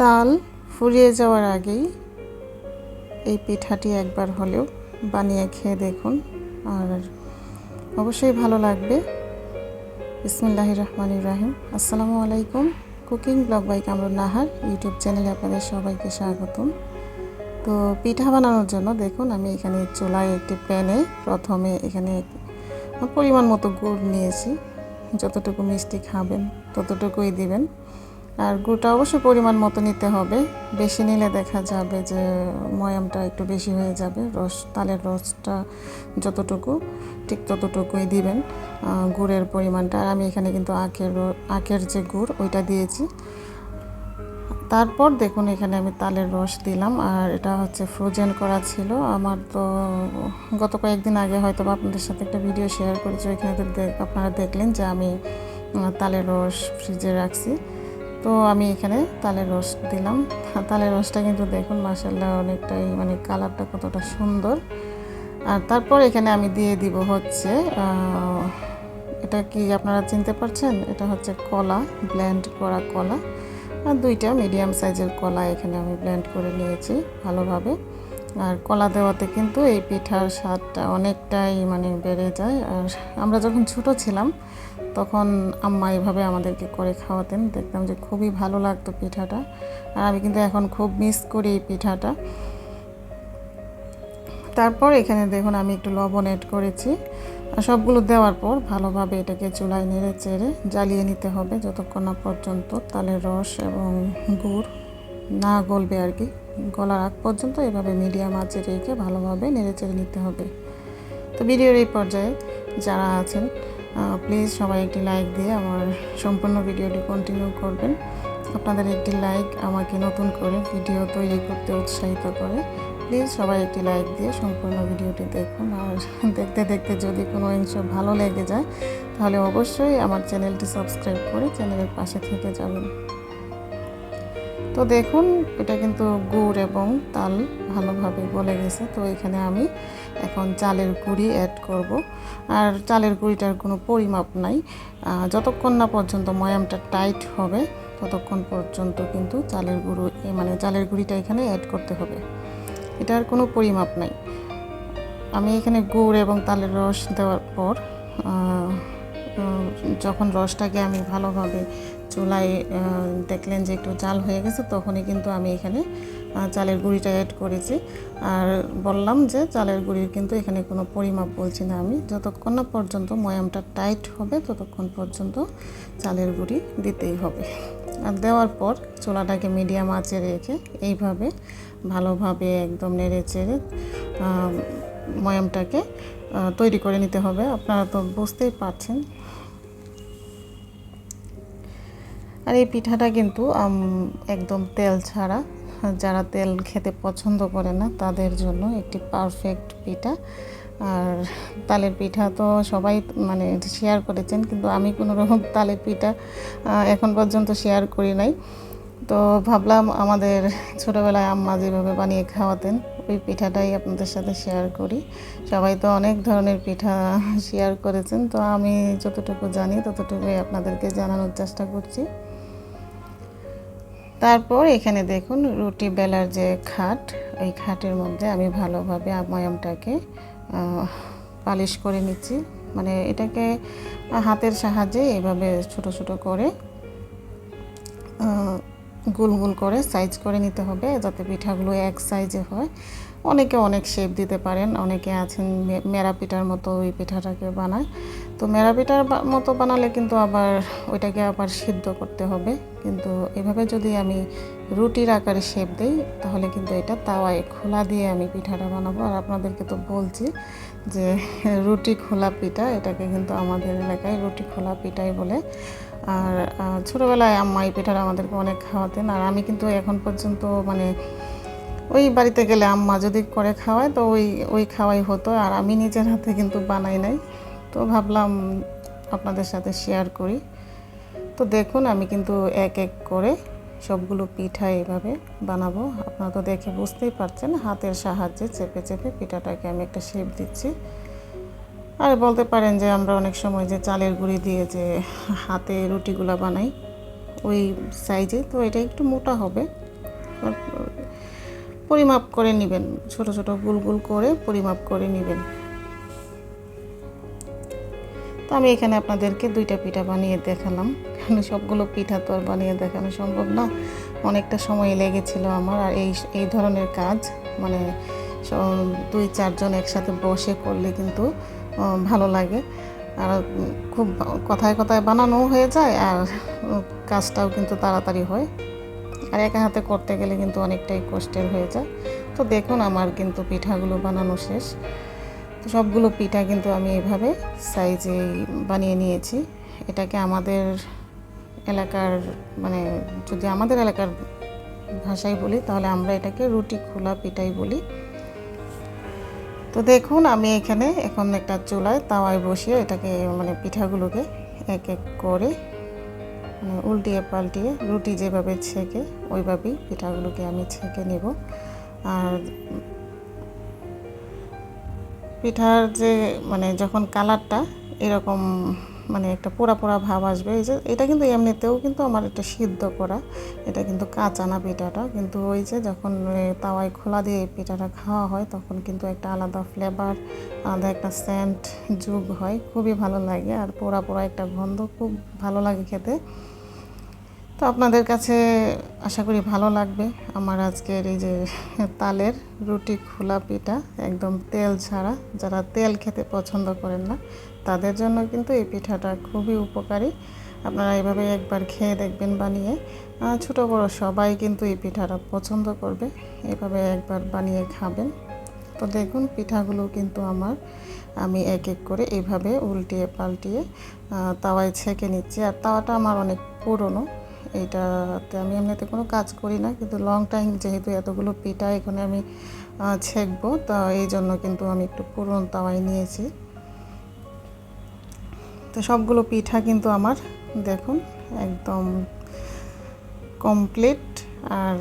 তাল ফুরিয়ে যাওয়ার আগেই এই পিঠাটি একবার হলেও বানিয়ে খেয়ে দেখুন। আর অবশ্যই ভালো লাগবে। বিসমিল্লাহ রহমান রাহিম। আসসালামু আলাইকুম, cooking blog by Kamrun Nahar YouTube চ্যানেলে আপনাদের সবাইকে স্বাগতম। তো পিঠা বানানোর জন্য দেখুন, আমি এখানে চুলায় একটি প্যানে প্রথমে এখানে পরিমাণ মতো গুড় নিয়েছি। যতটুকু মিষ্টি খাবেন ততটুকুই দিবেন। আর গুড়টা অবশ্যই পরিমাণ মতো নিতে হবে। বেশি নিলে দেখা যাবে যে ময়ামটা একটু বেশি হয়ে যাবে। রস, তালের রসটা যতটুকু, ঠিক ততটুকুই দিবেন গুড়ের পরিমাণটা। আর আমি এখানে কিন্তু আখের আখের যে গুড়, ওইটা দিয়েছি। তারপর দেখুন, এখানে আমি তালের রস দিলাম। আর এটা হচ্ছে ফ্রোজেন করা ছিল। আমার তো গত কয়েকদিন আগে হয়তো বা আপনাদের সাথে একটা ভিডিও শেয়ার করেছি। ওইখানে তো আপনারা দেখলেন যে আমি তালের রস ফ্রিজে রাখছি। তো আমি এখানে তালের রস দিলাম। তালের রসটা কিন্তু দেখুন মাসাল্লাহ অনেকটাই মানে কালারটা কতটা সুন্দর। আর তারপর এখানে আমি দিয়ে দিব হচ্ছে এটা কি আপনারা চিনতে পারছেন? এটা হচ্ছে কলা ব্লেন্ড করা কলা। আর দুইটা মিডিয়াম সাইজের কলা এখানে আমি ব্লেন্ড করে নিয়েছি ভালোভাবে। আর কলা দেওয়াতে কিন্তু এই পিঠার স্বাদটা অনেকটাই মানে বেড়ে যায়। আর আমরা যখন ছোট ছিলাম তখন আম্মা এভাবে আমাদেরকে করে খাওয়াতেন। দেখতাম যে খুবই ভালো লাগতো পিঠাটা। আর আমি কিন্তু এখন খুব মিস করি এই পিঠাটা। তারপর এখানে দেখুন আমি একটু লবণ অ্যাড করেছি। আর সবগুলো দেওয়ার পর ভালোভাবে এটাকে চুলায় নেড়ে চেড়ে জ্বালিয়ে নিতে হবে যতক্ষণ না পর্যন্ত তালের রস এবং গুড় না গলবে আর কি। গলার আগ পর্যন্ত এভাবে মিডিয়াম আঁচে রেখে ভালোভাবে নেড়ে চেড়ে নিতে হবে। তো ভিডিওর এই পর্যায়ে যারা আছেন প্লিজ সবাই একটি লাইক দিয়ে আমার সম্পূর্ণ ভিডিওটি কন্টিনিউ করবেন। আপনাদের একটি লাইক আমাকে নতুন করে ভিডিও তৈরি করতে উৎসাহিত করে। প্লিজ সবাই একটি লাইক দিয়ে সম্পূর্ণ ভিডিওটি দেখুন। আর দেখতে দেখতে যদি কোনো অংশ ভালো লেগে যায়, তাহলে অবশ্যই আমার চ্যানেলটি সাবস্ক্রাইব করে চ্যানেলের পাশে থেকে যাবেন। তো দেখুন, এটা কিন্তু গুড় এবং তাল ভালোভাবে গলে গেছে। তো এখানে আমি এখন চালের গুঁড়ি অ্যাড করব। আর চালের গুঁড়িটার কোনো পরিমাপ নাই। যতক্ষণ না পর্যন্ত ময়ামটা টাইট হবে, ততক্ষণ পর্যন্ত কিন্তু চালের গুঁড়ো মানে চালের গুঁড়িটা এখানে অ্যাড করতে হবে। এটার কোনো পরিমাপ নাই। আমি এখানে গুড় এবং তালের রস দেওয়ার পর যখন রসটাকে আমি ভালোভাবে চুলায় দেখলেন যে একটু জাল হয়ে গেছে, তখনই কিন্তু আমি এখানে চালের গুঁড়িটা অ্যাড করেছি। আর বললাম যে চালের গুঁড়ির কিন্তু এখানে কোনো পরিমাপ বলছি না আমি। যতক্ষণ না পর্যন্ত ময়ামটা টাইট হবে, ততক্ষণ পর্যন্ত চালের গুঁড়ি দিতেই হবে। আর দেওয়ার পর চুলাটাকে মিডিয়াম আঁচে রেখে এইভাবে ভালোভাবে একদম নেড়ে চেড়ে ময়ামটাকে তৈরি করে নিতে হবে। আপনারা তো বুঝতেই পারছেন। আর এই পিঠাটা কিন্তু একদম তেল ছাড়া, যারা তেল খেতে পছন্দ করে না, তাদের জন্য একটি পারফেক্ট পিঠা। আর তালের পিঠা তো সবাই মানে শেয়ার করেছেন, কিন্তু আমি কোনো রকম তালের পিঠা এখন পর্যন্ত শেয়ার করি নাই। তো ভাবলাম আমাদের ছোটোবেলায় আম্মা যেভাবে বানিয়ে খাওয়াতেন ওই পিঠাটাই আপনাদের সাথে শেয়ার করি। সবাই তো অনেক ধরনের পিঠা শেয়ার করেছেন, তো আমি যতটুকু জানি ততটুকুই আপনাদেরকে জানানোর চেষ্টা করছি। তারপর এখানে দেখুন রুটি বেলার যে খাট, ওই খাটের মধ্যে আমি ভালোভাবে ময়ামটাকে পালিশ করে নিচ্ছি। মানে এটাকে হাতের সাহায্যে এইভাবে ছোট ছোট করে গোল গোল করে সাইজ করে নিতে হবে যাতে পিঠাগুলো এক সাইজে হয়। অনেকে অনেক শেপ দিতে পারেন, অনেকে আছেন মেরা পিঠার মতো ওই পিঠাটাকে বানায়। তো মেরা পিঠার মতো বানালে কিন্তু আবার ওইটাকে আবার সিদ্ধ করতে হবে। কিন্তু এভাবে যদি আমি রুটির আকারে শেপ দিই, তাহলে কিন্তু এটা তাওয়ায় খোলা দিয়ে আমি পিঠাটা বানাবো। আর আপনাদেরকে তো বলছি যে রুটি খোলা পিঠা, এটাকে কিন্তু আমাদের এলাকায় রুটি খোলা পিঠাই বলে। আর ছোটোবেলায় আম্মা এই পিঠাটা আমাদেরকে অনেক খাওয়াতেন। আর আমি কিন্তু এখন পর্যন্ত মানে ওই বাড়িতে গেলে আম্মা যদি করে খাওয়ায়, তো ওই ওই খাওয়াই হতো। আর আমি নিজের হাতে কিন্তু বানাই নাই। তো ভাবলাম আপনাদের সাথে শেয়ার করি। তো দেখুন, আমি কিন্তু এক এক করে সবগুলো পিঠা এভাবে বানাবো। আপনারা তো দেখে বুঝতেই পারছেন, হাতের সাহায্যে চেপে চেপে পিঠাটাকে আমি একটা শেপ দিচ্ছি। আর বলতে পারেন যে আমরা অনেক সময় যে চালের গুঁড়ি দিয়ে যে হাতে রুটিগুলো বানাই, ওই সাইজে, তো এটা একটু মোটা হবে। পরিমাপ করে নেবেন, ছোট ছোট গুল গুল করে পরিমাপ করে নেবেন। তো আমি এখানে আপনাদেরকে দুইটা পিঠা বানিয়ে দেখালাম। কারণ সবগুলো পিঠা তো আর বানিয়ে দেখানো সম্ভব না? অনেকটা সময় লেগেছিল আমার, আর এই এই ধরনের কাজ মানে দুই চারজন একসাথে বসে করলে কিন্তু ভালো লাগে। আর খুব কথায় কথায় বানানোও হয়ে যায় আর কাজটাও কিন্তু তাড়াতাড়ি হয়। আর একা হাতে করতে গেলে কিন্তু অনেকটাই কষ্টের হয়ে যায়। তো দেখুন আমার কিন্তু পিঠাগুলো বানানো শেষ। তো সবগুলো পিঠা কিন্তু আমি এইভাবে সাইজে বানিয়ে নিয়েছি। এটাকে আমাদের এলাকার মানে যদি আমাদের এলাকার ভাষায় বলি, তাহলে আমরা এটাকে রুটি খোলা পিঠাই বলি। তো দেখুন, আমি এখানে এখন একটা চুলায় তাওয়ায় বসিয়ে এটাকে মানে পিঠাগুলোকে এক এক করে মানে উল্টিয়ে পাল্টিয়ে রুটি যেভাবে ছেঁকে ওইভাবেই পিঠাগুলোকে আমি ছেঁকে নেব। আর পিঠার যে মানে যখন কালারটা এরকম মানে একটা পোড়া পোড়া ভাব আসবে। এই যে, এটা কিন্তু এমনিতেও কিন্তু আমার এটা সিদ্ধ করা। এটা কিন্তু কাঁচা না পিঠাটা। কিন্তু ওই যে যখন তাওয়ায় খোলা দিয়ে পিঠাটা খাওয়া হয়, তখন কিন্তু একটা আলাদা ফ্লেভার আলাদা একটা সেন্ট যুগ হয়। খুবই ভালো লাগে। আর পোড়া পোড়া একটা গন্ধ খুব ভালো লাগে খেতে। তো আপনাদের কাছে আশা করি ভালো লাগবে। আমার আজকের এই যে তালের রুটি খোলা পিঠা, একদম তেল ছাড়া, যারা তেল খেতে পছন্দ করেন না, তাদের জন্য কিন্তু এই পিঠাটা খুবই উপকারী। আপনারা এভাবে একবার খেয়ে দেখবেন বানিয়ে। ছোট বড় সবাই কিন্তু এই পিঠাটা পছন্দ করবে। এভাবে একবার বানিয়ে খাবেন। তো দেখুন, পিঠাগুলো কিন্তু আমার। আমি এক এক করে এইভাবে উল্টিয়ে পাল্টিয়ে তাওয়ায় ছেঁকে নিচ্ছি। আর তাওয়াটা আমার অনেক পুরনো। এইটাতে আমি এমনিতে কোনো কাজ করি না, কিন্তু লং টাইম যেহেতু এতগুলো পিঠা এখানে আমি ছেঁকবো, তা এই জন্য কিন্তু আমি একটু পুরনো তাওয়াই নিয়েছি। তো সবগুলো পিঠা কিন্তু আমার, দেখুন, একদম কমপ্লিট আর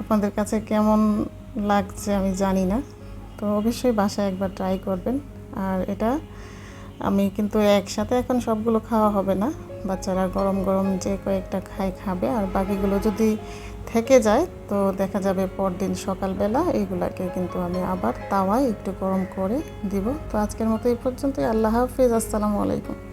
আপনাদের কাছে কেমন লাগছে আমি জানি না, তো অবশ্যই বাসায় একবার ট্রাই করবেন। আর এটা আমি কিন্তু একসাথে এখন সবগুলো খাওয়া হবে না বাচ্চারা গরম গরম যে কয়েকটা খায় খাবে, আর বাকিগুলো যদি থেকে যায়, তো দেখা যাবে পরদিন সকালবেলা এইগুলাকে কিন্তু আমি আবার তাওয়ায় একটু গরম করে দিব। তো আজকের মতো এই পর্যন্তই। আল্লাহ হাফিজ। আসসালামু আলাইকুম।